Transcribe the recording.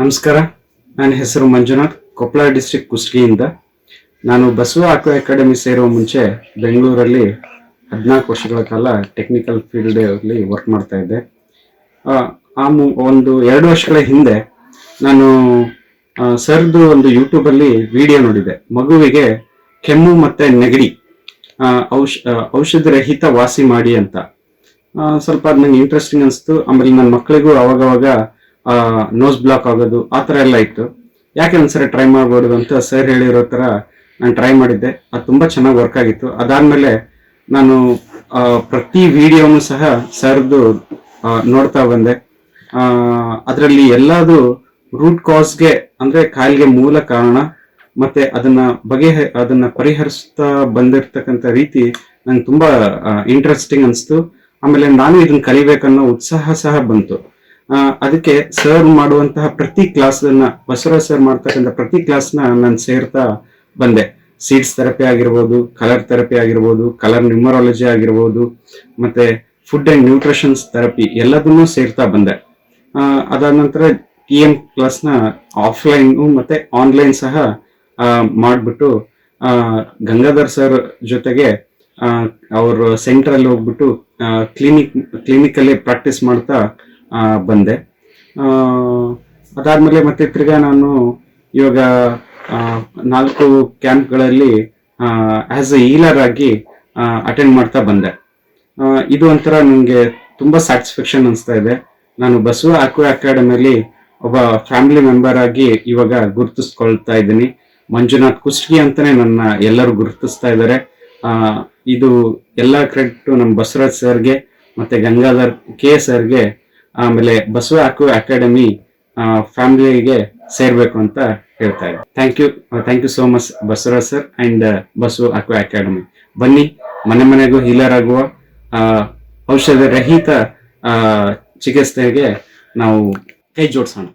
ನಮಸ್ಕಾರ. ನನ್ನ ಹೆಸರು ಮಂಜುನಾಥ್ ಕೊಪ್ಪಳ ಡಿಸ್ಟಿಕ್ ಕುಸ್ಗಿಯಿಂದ ನಾನು ಬಸವ ಆಕ್ವಾ ಅಕಾಡೆಮಿ ಸೇರುವ ಮುಂಚೆ ಬೆಂಗಳೂರಲ್ಲಿ ಹದಿನಾಲ್ಕು ವರ್ಷಗಳ ಕಾಲ ಟೆಕ್ನಿಕಲ್ ಫೀಲ್ಡ್ ಅಲ್ಲಿ ವರ್ಕ್ ಮಾಡ್ತಾ ಇದ್ದೆ. ಆ, ಒಂದು ಎರಡು ವರ್ಷಗಳ ಹಿಂದೆ ನಾನು ಸರ್ದು ಒಂದು ಯೂಟ್ಯೂಬಲ್ಲಿ ವಿಡಿಯೋ ನೋಡಿದೆ. ಮಗುವಿಗೆ ಕೆಮ್ಮು ಮತ್ತು ನೆಗಡಿ ಔಷ ರಹಿತ ವಾಸಿ ಮಾಡಿ ಅಂತ. ಸ್ವಲ್ಪ ಅದು ನಂಗೆ ಇಂಟ್ರೆಸ್ಟಿಂಗ್ ಅನಿಸ್ತು. ಆಮೇಲೆ ನನ್ನ ಮಕ್ಕಳಿಗೂ ಅವಾಗವಾಗ ನೋಸ್ ಬ್ಲಾಕ್ ಆಗೋದು, ಆ ಥರ ಎಲ್ಲ ಇತ್ತು. ಯಾಕೆ ಒಂದ್ಸರಿ ಟ್ರೈ ಮಾಡ್ಬೋದು ಅಂತ ಸರ್ ಹೇಳಿರೋ ಥರ ನಾನು ಟ್ರೈ ಮಾಡಿದ್ದೆ. ಅದು ತುಂಬ ಚೆನ್ನಾಗಿ ವರ್ಕ್ ಆಗಿತ್ತು. ಅದಾದಮೇಲೆ ನಾನು ಪ್ರತಿ ವಿಡಿಯೋನು ಸಹ ಸರ್ದು ನೋಡ್ತಾ ಬಂದೆ. ಅದರಲ್ಲಿ ಎಲ್ಲದು ರೂಟ್ ಕಾಸ್ಗೆ ಅಂದ್ರೆ ಕಾಯಿಲೆಗೆ ಮೂಲ ಕಾರಣ, ಮತ್ತೆ ಅದನ್ನ ಬಗೆ, ಅದನ್ನ ಪರಿಹರಿಸ್ತಾ ಬಂದಿರ್ತಕ್ಕಂಥ ರೀತಿ ನಂಗೆ ತುಂಬಾ ಇಂಟ್ರೆಸ್ಟಿಂಗ್ ಅನಿಸ್ತು. ಆಮೇಲೆ ನಾನು ಇದನ್ನ ಕಲಿಬೇಕನ್ನೋ ಉತ್ಸಾಹ ಸಹ ಬಂತು. ಅದಕ್ಕೆ ಸರ್ ಮಾಡುವಂತಹ ಪ್ರತಿ ಕ್ಲಾಸ್ ಬಸವರಾಜ್ ಸರ್ ಮಾಡ್ತಕ್ಕಂಥ ಪ್ರತಿ ಕ್ಲಾಸ್ನ ನಾನು ಸೇರ್ತಾ ಬಂದೆ. ಸೀಡ್ಸ್ ಥೆರಪಿ ಆಗಿರ್ಬೋದು ಕಲರ್ ಥೆರಪಿ ಆಗಿರ್ಬೋದು ಕಲರ್ ನ್ಯೂಮರಾಲಜಿ ಆಗಿರ್ಬೋದು, ಮತ್ತೆ ಫುಡ್ ಅಂಡ್ ನ್ಯೂಟ್ರಿಷನ್ಸ್ ಥೆರಪಿ ಎಲ್ಲದನ್ನೂ ಸೇರ್ತಾ ಬಂದೆ. ಅದಾದ ನಂತರ ಟಿ ಎಂ ಕ್ಲಾಸ್ನ ಆಫ್ಲೈನ್ ಮತ್ತೆ ಆನ್ಲೈನ್ ಸಹ ಮಾಡಿಬಿಟ್ಟು ಗಂಗಾಧರ್ ಸರ್ ಜೊತೆಗೆ ಅವರು ಸೆಂಟ್ರಲ್ಲಿ ಹೋಗ್ಬಿಟ್ಟು ಕ್ಲಿನಿಕ್ ಕ್ಲಿನಿಕಲ್ಲಿ ಪ್ರಾಕ್ಟೀಸ್ ಮಾಡ್ತಾ ಬಂದೆ. ಅದಾದ್ಮೇಲೆ ಮತ್ತೆ ತಿರ್ಗ ನಾನು ಇವಾಗ ನಾಲ್ಕು ಕ್ಯಾಂಪ್ಗಳಲ್ಲಿ ಆಸ್ ಎ ಈಲರ್ ಆಗಿ ಅಟೆಂಡ್ ಮಾಡ್ತಾ ಬಂದೆ. ಇದು ಒಂಥರ ನನಗೆ ತುಂಬ ಸ್ಯಾಟಿಸ್ಫ್ಯಾಕ್ಷನ್ ಅನಿಸ್ತಾ ಇದೆ. ನಾನು ಬಸವ ಆಕ್ವ ಅಕಾಡೆಮಿಯಲ್ಲಿ ಒಬ್ಬ ಫ್ಯಾಮಿಲಿ ಮೆಂಬರ್ ಆಗಿ ಇವಾಗ ಗುರುತಿಸ್ಕೊಳ್ತಾ ಇದ್ದೀನಿ. ಮಂಜುನಾಥ್ ಕುಷ್ಟಗಿ ಅಂತಾನೆ ನನ್ನ ಎಲ್ಲರೂ ಗುರುತಿಸ್ತಾ ಇದ್ದಾರೆ. ಇದು ಎಲ್ಲ ಕ್ರೆಡಿಟ್ ನಮ್ಮ ಬಸವರಾಜ್ ಸರ್ಗೆ, ಮತ್ತೆ ಗಂಗಾಧರ್ ಕೆ ಸರ್ಗೆ ಆಮೇಲೆ ಬಸವ ಆಕ್ವಾ ಅಕಾಡೆಮಿ ಫ್ಯಾಮಿಲಿಗೆ ಸೇರ್ಬೇಕು ಅಂತ ಹೇಳ್ತಾ ಇದ್ದೆ. Thank you thank you so much Basavaraj sir and Basava Aqua Academy. ಬನ್ನಿ, ಮನೆ ಮನೆಗೂ ಹೀಲರ್ ಆಗುವ ಔಷಧ ರಹಿತ ಚಿಕಿತ್ಸೆಗೆ ನಾವು ಕೈ ಜೋಡಿಸೋಣ.